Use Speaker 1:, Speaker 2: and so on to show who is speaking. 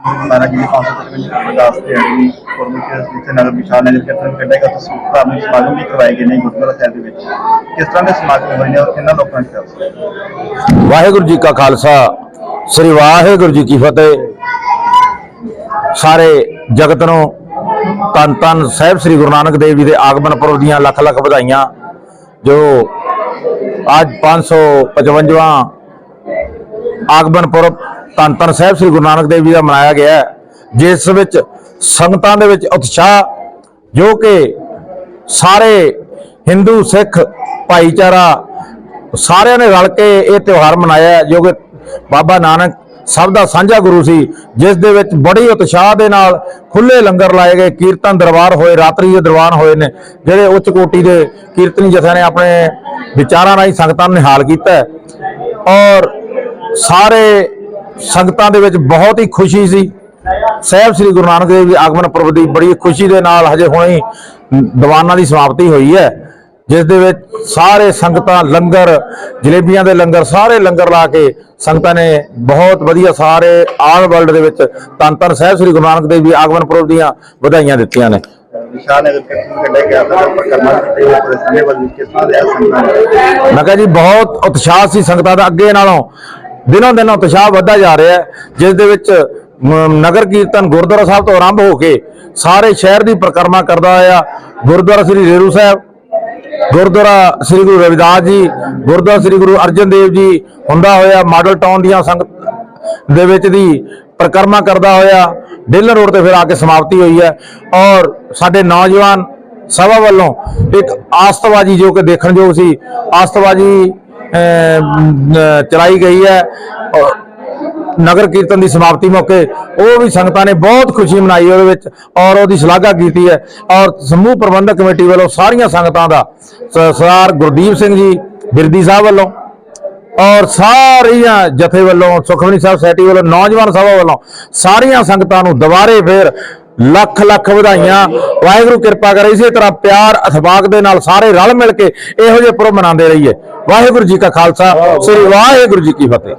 Speaker 1: ਮਹਾਰਾਜ ਜੀ ਦੀ 555 ਪ੍ਰਕਾਸ਼ ਗੁਰਮੁਖੀ ਜਿੱਥੇ ਨਗਰ ਵਿਸ਼ਾਲ ਨਗਰ ਕੀਰਤਨ ਕੱਢੇਗਾ ਤੁਸੀਂ ਧਾਰਮਿਕ ਸਮਾਗਮ ਵੀ ਕਰਵਾਏ ਗਏ ਨੇ ਗੁਰਦੁਆਰਾ ਸਾਹਿਬ ਦੇ ਵਿੱਚ। ਕਿਸ ਤਰ੍ਹਾਂ ਦੇ ਸਮਾਗਮ ਹੋਏ ਨੇ ਔਰ ਕਿੰਨਾ ਲੋਕਾਂ ਨੇ ਸ਼ਾਮਲ
Speaker 2: ਵਾਹਿਗੁਰੂ ਜੀ ਕਾ ਖਾਲਸਾ, ਸ੍ਰੀ ਵਾਹਿਗੁਰੂ ਜੀ ਕੀ ਫਤਿਹ। ਸਾਰੇ ਜਗਤ ਨੂੰ ਤਨ ਤਨ ਸਾਹਿਬ ਸ੍ਰੀ ਗੁਰੂ ਨਾਨਕ ਦੇਵ ਜੀ ਦੇ ਆਗਮਨ ਪੁਰਬ ਦੀਆਂ ਲੱਖ ਲੱਖ ਵਧਾਈਆਂ, ਜੋ ਅੱਜ 555ਵਾਂ ਆਗਮਨ ਪੁਰਬ ਧੰਨ ਧੰਨ ਸਾਹਿਬ ਸ੍ਰੀ ਗੁਰੂ ਨਾਨਕ ਦੇਵ ਜੀ ਦਾ ਮਨਾਇਆ ਗਿਆ ਜਿਸ ਵਿੱਚ ਸੰਗਤਾਂ ਦੇ ਵਿੱਚ ਉਤਸ਼ਾਹ ਜੋ ਕਿ ਸਾਰੇ ਹਿੰਦੂ, ਸਿੱਖ, ਭਾਈਚਾਰਾ ਸਾਰਿਆਂ ਨੇ ਰਲ ਕੇ ਇਹ ਤਿਉਹਾਰ ਮਨਾਇਆ ਜੋ ਕਿ ਬਾਬਾ ਨਾਨਕ ਸਭ ਦਾ ਸਾਂਝਾ ਗੁਰੂ ਸੀ, ਜਿਸ ਦੇ ਵਿੱਚ ਬੜੀ ਉਤਸ਼ਾਹ ਦੇ ਨਾਲ ਖੁੱਲੇ ਲੰਗਰ ਲਾਏ ਗਏ, ਕੀਰਤਨ ਦਰਬਾਰ ਹੋਏ, ਰਾਤਰੀ ਦੇ ਦਰਬਾਰ ਹੋਏ ਨੇ, ਜਿਹੜੇ ਉੱਚ ਕੋਟੀ ਦੇ ਕੀਰਤਨੀ ਜਥਿਆਂ ਨੇ ਆਪਣੇ ਵਿਚਾਰਾਂ ਰਾਹੀਂ ਸੰਗਤਾਂ ਨੂੰ ਨਿਹਾਲ ਕੀਤਾ ਔਰ ਸਾਰੇ ਸੰਗਤਾਂ ਦੇ ਵਿੱਚ ਬਹੁਤ ਹੀ ਖੁਸ਼ੀ ਸੀ। ਸਾਹਿਬ ਸ੍ਰੀ ਗੁਰੂ ਨਾਨਕ ਦੇਵ ਜੀ ਆਗਮਨ ਪੁਰਬ ਦੀ ਬੜੀ ਖੁਸ਼ੀ ਦੇ ਨਾਲ ਹਜੇ ਹੁਣੇ ਹੀ ਦੀਵਾਨਾਂ ਦੀ ਸਮਾਪਤੀ ਹੋਈ ਹੈ। ਜਿਸ ਦੇ ਵਿੱਚ ਸਾਰੇ ਸੰਗਤਾਂ ਲੰਗਰ ਜਲੇਬੀਆਂ ਦੇ ਲੰਗਰ ਸਾਰੇ ਲੰਗਰ ਲਾ ਕੇ ਸੰਗਤਾਂ ਨੇ ਬਹੁਤ ਵਧੀਆ ਸਾਰੇ ਆਲ ਵਰਲਡ ਦੇ ਵਿੱਚ ਧੰਨ ਧੰਨ ਸਾਹਿਬ ਸ੍ਰੀ ਗੁਰੂ ਨਾਨਕ ਦੇਵ ਜੀ ਆਗਮਨ ਪੁਰਬ ਦੀਆਂ ਵਧਾਈਆਂ ਦਿੱਤੀਆਂ ਨੇ। ਮੈਂ ਕਿਹਾ ਜੀ ਬਹੁਤ ਉਤਸ਼ਾਹ ਸੀ ਸੰਗਤਾਂ ਦਾ ਅੱਗੇ ਨਾਲੋਂ। ਦਿਨੋਂ ਦਿਨ ਉਤਸ਼ਾਹ ਵੱਧਦਾ ਜਾ ਰਿਹਾ ਹੈ, ਜਿਸ ਦੇ ਵਿੱਚ ਨਗਰ ਕੀਰਤਨ ਗੁਰਦੁਆਰਾ ਸਾਹਿਬ ਤੋਂ ਆਰੰਭ ਹੋ ਕੇ ਸਾਰੇ ਸ਼ਹਿਰ ਦੀ ਪਰਿਕਰਮਾ ਕਰਦਾ ਹੋਇਆ ਗੁਰਦੁਆਰਾ ਸ੍ਰੀ ਰੇਰੂ ਸਾਹਿਬ, ਗੁਰਦੁਆਰਾ ਸ੍ਰੀ ਗੁਰੂ ਰਵਿਦਾਸ ਜੀ, ਗੁਰਦੁਆਰਾ ਸ੍ਰੀ ਗੁਰੂ ਅਰਜਨ ਦੇਵ ਜੀ ਹੁੰਦਾ ਹੋਇਆ ਮਾਡਲ ਟਾਊਨ ਦੀਆਂ ਸੰਗਤ ਦੇ ਵਿੱਚ ਦੀ ਪਰਿਕਰਮਾ ਕਰਦਾ ਹੋਇਆ ਡੇਲਰ ਰੋਡ ਤੇ ਫਿਰ ਆ ਕੇ ਸਮਾਪਤੀ ਹੋਈ ਹੈ। ਔਰ ਸਾਡੇ ਨੌਜਵਾਨ ਸਭਾ ਵੱਲੋਂ ਇੱਕ ਆਸਤਵਾਜੀ ਜੋ ਕਿ ਦੇਖਣਯੋਗ ਸੀ, ਆਸਤਵਾਜੀ ਚਲਾਈ ਗਈ ਹੈ। ਔਰ ਨਗਰ ਕੀਰਤਨ ਦੀ ਸਮਾਪਤੀ ਮੌਕੇ ਉਹ ਵੀ ਸੰਗਤਾਂ ਨੇ ਬਹੁਤ ਖੁਸ਼ੀ ਮਨਾਈ ਉਹਦੇ ਵਿੱਚ ਔਰ ਉਹਦੀ ਸ਼ਲਾਘਾ ਕੀਤੀ ਹੈ। ਔਰ ਸਮੂਹ ਪ੍ਰਬੰਧਕ ਕਮੇਟੀ ਵੱਲੋਂ ਸਾਰੀਆਂ ਸੰਗਤਾਂ ਦਾ ਸਰਦਾਰ ਗੁਰਦੀਪ ਸਿੰਘ ਜੀ, ਬਿਰਦੀ ਸਾਹਿਬ ਵੱਲੋਂ ਔਰ ਸਾਰੀਆਂ ਜਥੇ ਵੱਲੋਂ, ਸੁਖਮਨੀ ਸਾਹਿਬ ਸੋਸਾਇਟੀ ਵੱਲੋਂ, ਨੌਜਵਾਨ ਸਭਾ ਵੱਲੋਂ ਸਾਰੀਆਂ ਸੰਗਤਾਂ ਨੂੰ ਦੁਬਾਰੇ ਫੇਰ ਲੱਖ ਲੱਖ ਵਧਾਈਆਂ। ਵਾਹਿਗੁਰੂ ਕਿਰਪਾ ਕਰੇ, ਇਸੇ ਤਰ੍ਹਾਂ ਪਿਆਰ ਅਥਵਾਕ ਦੇ ਨਾਲ ਸਾਰੇ ਰਲ ਮਿਲ ਕੇ ਇਹੋ ਜਿਹੇ ਪੁਰਬ ਮਨਾਉਂਦੇ ਰਹੀਏ। ਵਾਹਿਗੁਰੂ ਜੀ ਕਾ ਖਾਲਸਾ, ਸ੍ਰੀ ਵਾਹਿਗੁਰੂ ਜੀ ਕੀ ਫਤਿਹ।